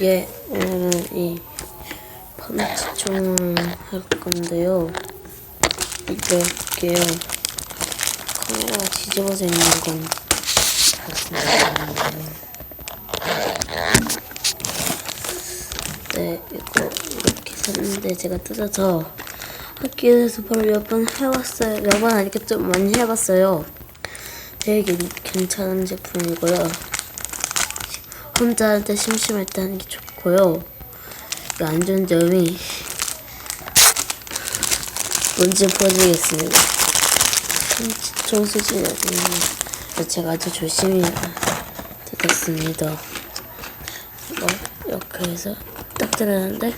예, 오늘은 이 펀치총을 할 건데요. 이거 볼게요. 카메라가 뒤집어져 있는 건. 네, 이거 이렇게 샀는데 제가 뜯어서 학교에서 바로 몇 번 해왔어요. 몇 번 아니까 좀 많이 해봤어요. 되게 괜찮은 제품이고요. 혼자 할때 심심할 때 하는 게 좋고요. 이 안 좋은 점이 뭔지 보여드리겠습니다. 총 수준이 제가 아주 조심히 뜯었습니다. 이거 이렇게 해서 딱 들었는데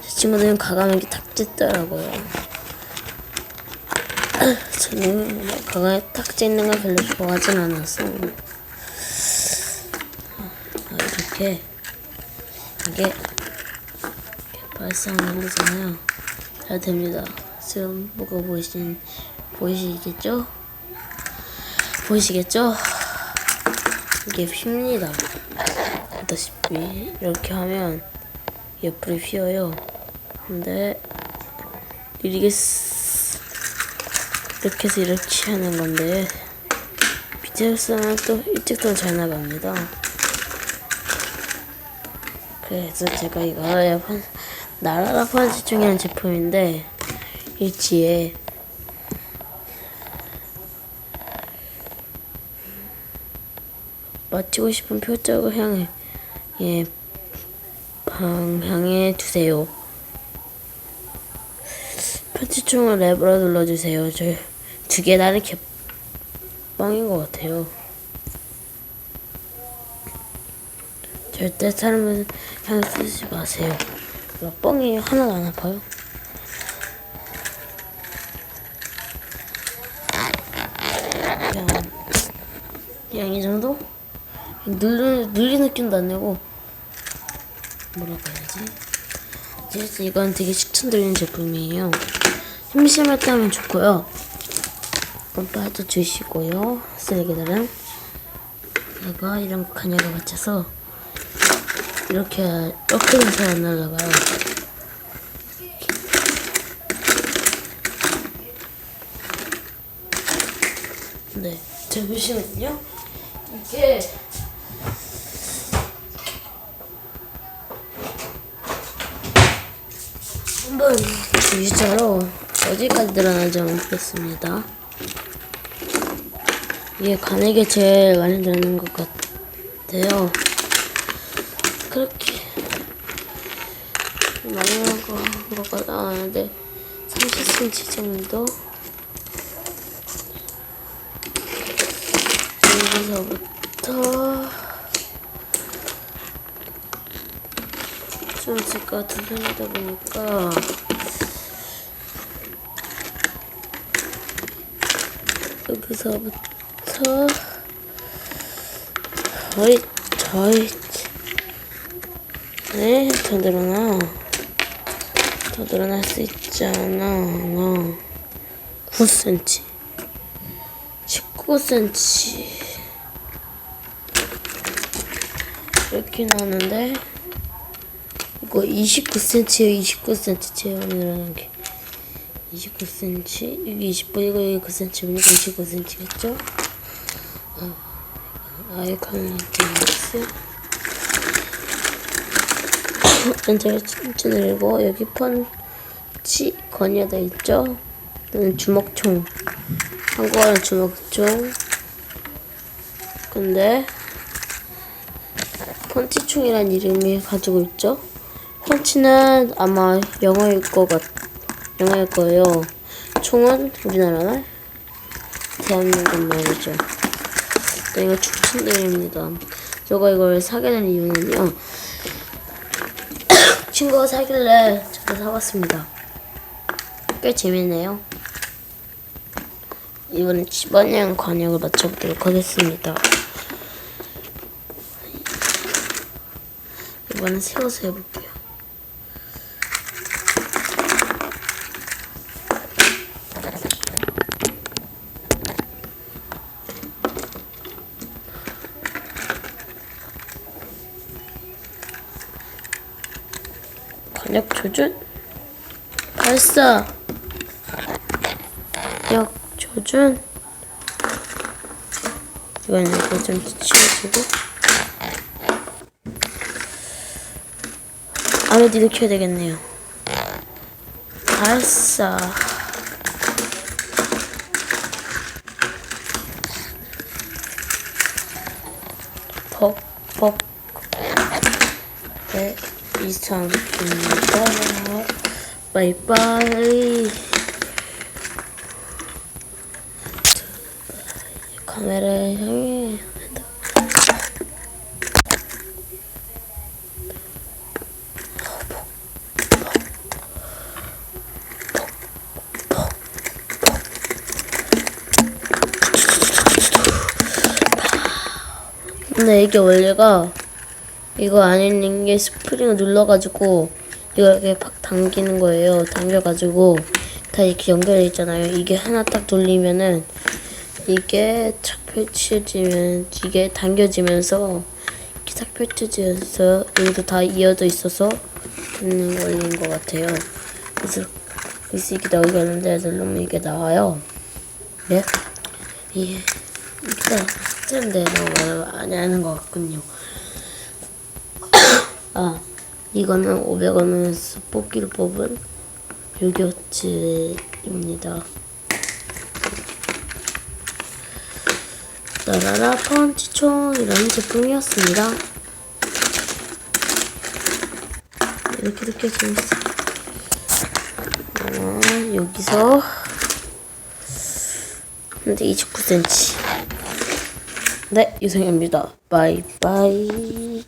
제 친구들은 가감이 탁 찢더라고요. 저는 뭐 가감이 탁 찢는 걸 별로 좋아하진 아, 이렇게 이게 발사하는 거잖아요. 잘 됩니다. 지금 뭐가 보이신 보이시겠죠? 보이시겠죠? 이게 휩니다. 보다시피 이렇게 하면 옆으로 휘어요. 근데 이게 쓰- 이렇게 해서 이렇게 하는 건데 쓰면 또 일찍도 잘 나갑니다. 그래서 제가 이거 판 나라라 판지 중이라는 제품인데 이 뒤에 맞추고 싶은 표적을 향해 예 방향에 두세요. 편지총을 랩으로 눌러주세요. 저 두 개 다른 개빵인 것 같아요. 절대 사람을 향해 쓰지 마세요. 이거 뻥이 하나도 안 아파요. 그냥, 그냥 이 정도? 눌리, 눌리 느낌도 안 내고, 뭐라고 해야지? 어쨌든 이건 되게 추천드리는 제품이에요. 심심할 때 하면 좋고요. 이건 빠져주시고요. 쓰레기들은. 얘가 이런 간역에 맞춰서 이렇게 이렇게는 잘 안 날라가요. 네, 잠시만요. 이게 한번 유자로 어디까지 늘어나는지 한번 보겠습니다. 이게 간에게 제일 많이 들어있는 것 같아요. 그렇게 많이 거, 거가 나왔는데 30cm 정도 여기서부터 좀것 같은 편이다 보니까 여기서부터 저희 저희 네, 더 늘어나. 더 늘어날 수 있잖아. 나 9cm. 19cm. 이렇게 나오는데, 이거 29cm에요, 29cm. 제일 많이 늘어난 게. 29cm. 여기 20번, 이거 여기 9cm니까 29cm겠죠? 아, 아이콘이 있어요. 진짜 늘고 여기 펀치 건이어져 있죠. 또는 주먹총. 한국어는 주먹총. 근데 펀치총이란 이름이 가지고 있죠. 펀치는 아마 영어일 것 같, 영어일 거예요. 총은 우리나라 말, 대한민국 말이죠. 네, 이거 추천드립니다. 제가 이걸 사게 된 이유는요. 친구가 사길래 저도 사봤습니다. 꽤 재밌네요. 이번엔 집안형 관역을 맞춰보도록 하겠습니다. 이번엔 세워서 해볼게요. 간역 조준? 발사 역 조준? 이건 이거 좀 치워주고. 이렇게 해야 되겠네요. 발사 벅벅. 네 이상입니다 바이바이 카메라를 향해 근데 이게 원래가 이거 안에 있는 게 스프링을 눌러가지고 이거 이렇게 팍 당기는 거예요. 당겨가지고 다 이렇게 연결돼 있잖아요. 이게 하나 딱 돌리면은 이게 착 펼쳐지면 이게 당겨지면서 이렇게 탁 펼쳐지면서 여기도 다 이어져 있어서 있는 원리인 것 같아요. 그래서 그래서 이게 나오게 하는데 누르면 이게 나와요. 네? 이게 이게 스탠드에 너무 많이 하는 것 같군요. 아, 이거는 500원에서 뽑기로 뽑은 요거트입니다. 나라라 펀치총 이런 제품이었습니다. 이렇게 이렇게 재밌어. 어, 여기서 근데 29cm. 네, 유성입니다. 바이바이.